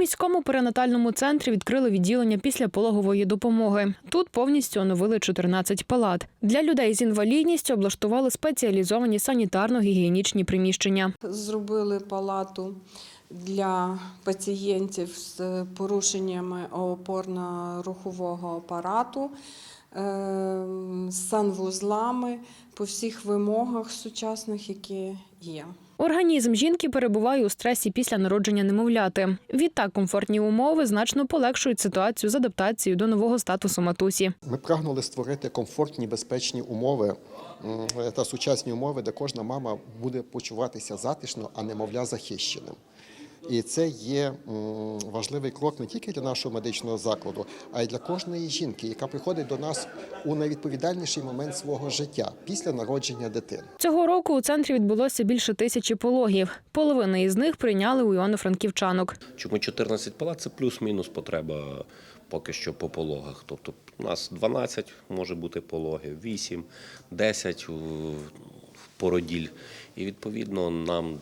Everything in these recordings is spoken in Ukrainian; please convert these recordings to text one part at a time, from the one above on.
міському перинатальному центрі відкрили відділення після пологової допомоги. Тут повністю оновили 14 палат. Для людей з інвалідністю облаштували спеціалізовані санітарно-гігієнічні приміщення. Зробили палату для пацієнтів з порушеннями опорно-рухового апарату, з санвузлами по всіх вимогах сучасних, які є. Організм жінки перебуває у стресі після народження немовляти. Відтак комфортні умови значно полегшують ситуацію з адаптацією до нового статусу матусі. Ми прагнули створити комфортні, безпечні умови та сучасні умови, де кожна мама буде почуватися затишно, а немовля захищеним. І це є важливий крок не тільки для нашого медичного закладу, а й для кожної жінки, яка приходить до нас у найвідповідальніший момент свого життя після народження дитини. Цього року у центрі відбулося більше тисячі пологів. Половина із них прийняли у івано-франківчанок. Чому 14 палат це плюс-мінус потреба поки що по пологах. Тобто у нас 12 може бути пологів, 8, 10 у- в породіль. І відповідно нам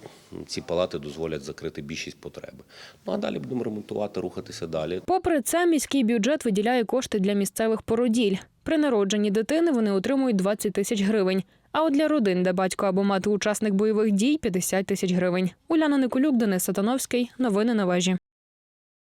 ці палати дозволять закрити більшість потреби. Ну а далі будемо ремонтувати, рухатися далі. Попри це, міський бюджет виділяє кошти для місцевих породіль. При народженні дитини вони отримують 20 тисяч гривень. А от для родин, де батько або мати учасник бойових дій 50 тисяч гривень. Уляна Николюк, Денис Сатановський. Новини на вежі.